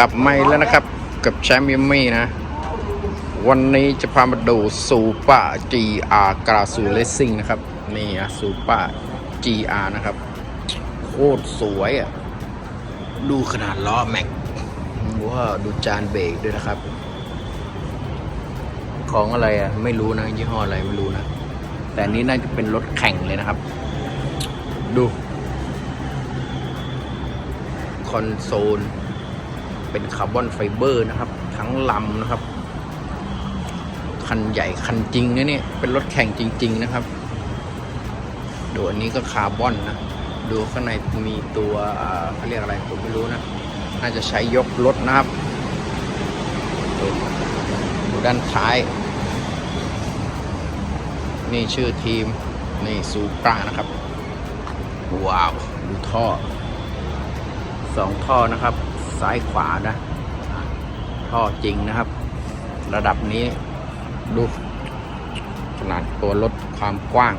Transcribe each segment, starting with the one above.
กลับมาอีกแล้วนะครับ กับแชมป์ยมมี่นะ วันนี้จะพามาดูซูเปอาร์กราซูเลสซิ่งนะครับ นี่อะซูเปอร์นะครับ โคตรสวยอะดูขนาดล้อแม็กว้าดูจานเบรกด้วยนะครับ ของอะไรอะไม่รู้นะ ยี่ห้ออะไรไม่รู้นะ แต่นนี้น่าจะเป็นรถแข่งเลยนะครับ ดูคอนโซล เป็นคาร์บอนไฟเบอร์นะครับ ทั้งลำนะครับ คันใหญ่คันจริงนะเนี่ยเป็นรถแข่งจริง ๆ นะครับ ดูอันนี้ก็คาร์บอนนะ ดูข้างในมีตัวเขาเรียกอะไรผมไม่รู้นะ น่าจะใช้ยกรถนะครับดดูด้านท้าย นี่ชื่อทีม นี่ซูปรานะครับ ว้าว ดูท่อสองท่อนะครับ ซ้ายขวานะท่อจริงนะครับ ระดับนี้ดูขนาดตัวรถความกว้าง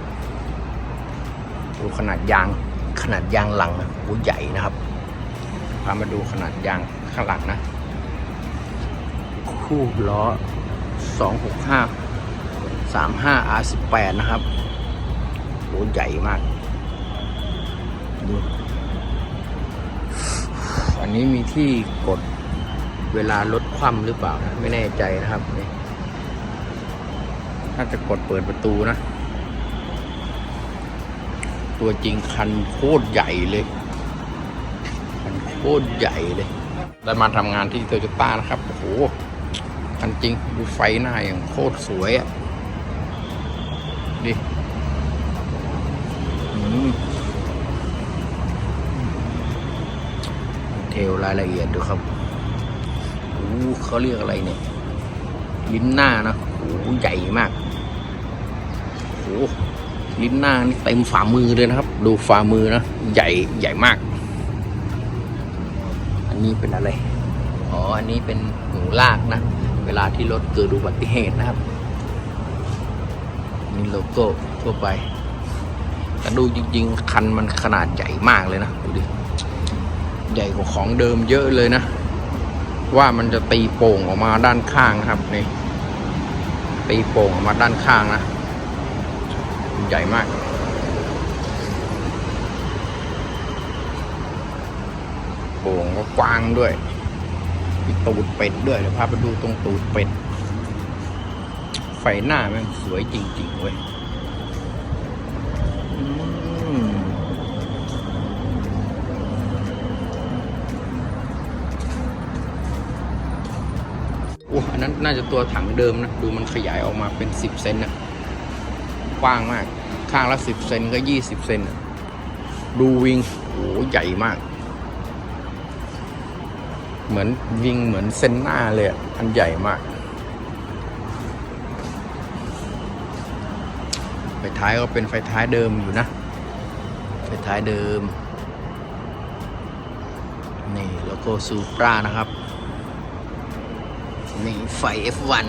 ดูขนาดยางขนาดยางหลังนะโอ้ใหญ่นะครับพามาดูขนาดยางข้างหลังนะ คู่ล้อ 265 35 R18 นะครับโอ้ใหญ่มาก ดู นนี้มีที่กดเวลาลดความหรือเปล่านะไม่แน่ใจนะครับนี่น่าจะกดเปิดประตูนะ ตัวจริงคันโคตรใหญ่เลย คันโคตรใหญ่เลย ได้มาทำงานที่โตโยต้านะครับ โอ้โห คันจริงดูไฟหน้าอย่างโคตรสวยอะ่ะดิอืม เทลรายละเอียดดูครับโอ้เขาเรียกอะไรเนี่ย ลิ้นหน้านะโอ้ใหญ่มากโอ้ลิ้นหน้านี่เต็มฝ่ามือเลยนะครับ ดูฝ่ามือนะ ใหญ่ใหญ่มาก อันนี้เป็นอะไร อ๋อ อันนี้เป็นหูลากนะ เวลาที่รถเกิดอุบัติเหตุนะครับ นี่โลโก้ทั่วไปแต่ดูจริง ๆ คันมันขนาดใหญ่มากเลยนะ ดูดิ ใหญ่กว่าของเดิมเยอะเลยนะ ว่ามันจะตีโป่งออกมาด้านข้างครับนี่ตีโป่งออกมาด้านข้างนะ ใหญ่มาก โป่งก็กว้างด้วยมีตูดเป็ดด้วยเดี๋ยวพาไปดูตรงตูดเป็ด ไฟหน้าแมันสวยจริงๆเว้ยม โอ้อั นนั้นน่าจะตัวถังเดิมนะ ดูมันขยายออกมาเป็นสิบเซนนะกว้างมาก ข้างละสิบเซนก็ยี่สิบเซนนะดูวิงโอ้ใหญ่มาก เหมือนวิงเหมือนเซนหน้าเลยอะอันใหญ่มาก ไฟท้ายก็เป็นไฟท้ายเดิมอยู่นะ ไฟท้ายเดิม นี่โลโก้ซูปรานะครับ นี่ไฟ F1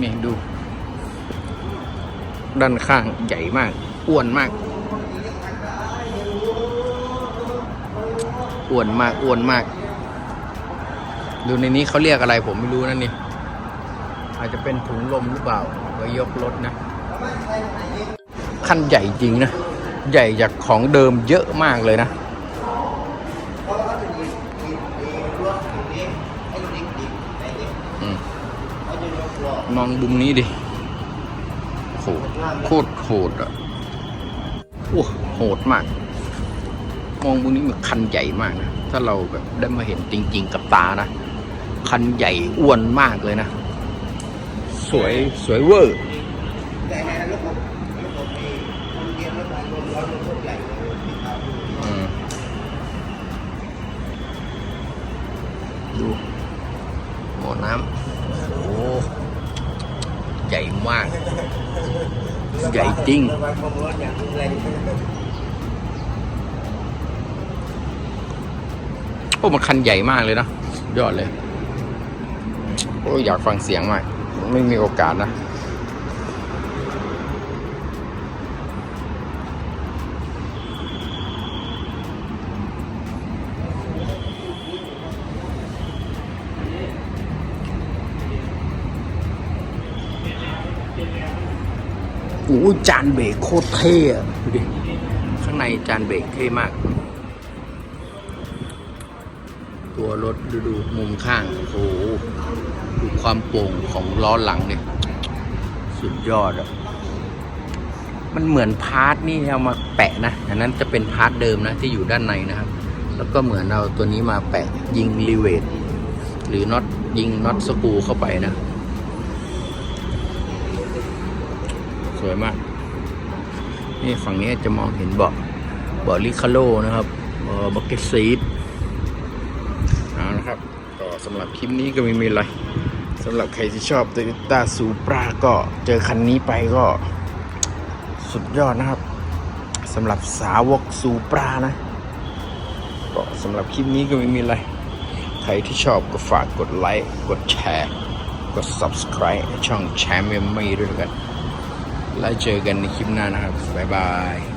นี่ดู ด้านข้างใหญ่มาก อ้วนมาก อ้วนมาก อ้วนมาก ดูในนี้เขาเรียกอะไรผมไม่รู้นะนี่ อาจจะเป็นถุงลมหรือเปล่าไว้ยกรถนะ คันใหญ่จริงนะ ใหญ่จากของเดิมเยอะมากเลยนะ มองบุมนี้ดิโหโคตรโหดอะโอ้โหดมาก มองบุมนี้มันคันใหญ่มากนะ ถ้าเราแบบได้มาเห็นจริง ๆ กับตานะ คันใหญ่อ้วนมากเลยนะ สวยสวยเวอร์อืมดูบ่อน้ำโอ้โห ใหญ่มาก ใหญ่จริง โอ้ มันคันใหญ่มากเลยนะยอดเลย โอ้ อยากฟังเสียงมาก ไม่มีโอกาสนะ หจานเบรกโคตรเท่ดูดิข้างในจานเบรกเท่มาก ตัวรถดูดูมุมข้างโอ้โหดูความโปร่งของล้อหลังเนี่ย สุดยอดอะมันเหมือนพาร์ทนี่เอามาแปะนะอันนั้นจะเป็นพาร์ทเดิมนะที่อยู่ด้านในนะครับ แล้วก็เหมือนเอาตัวนี้มาแปะยิงรีเวทหรือน็อตยิงน็อตสกูเข้าไปนะ สวยมากนี่ฝั่งนี้จะมองเห็นเบาะเบาะลิคาโลนะครับเบาะบักเก็ตซีดเอานะครับก็สำหรับคลิปนี้ก็ไม่มีอะไรสำหรับใครที่ชอบ t o y ยต้าซูปราก็เจอคันนี้ไปก็สุดยอดนะครับสำหรับสาวกซูปรานะก็สำหรับคลิปนี้ก็ไม่มีอะไร ใครที่ชอบก็ฝากกดไลค์ กดแชร์ กด subscribe ช่องแชมป์เมมไม่ด้วยกัน แล้วเจอกันในคลิปหน้านะครับ บ๊ายบาย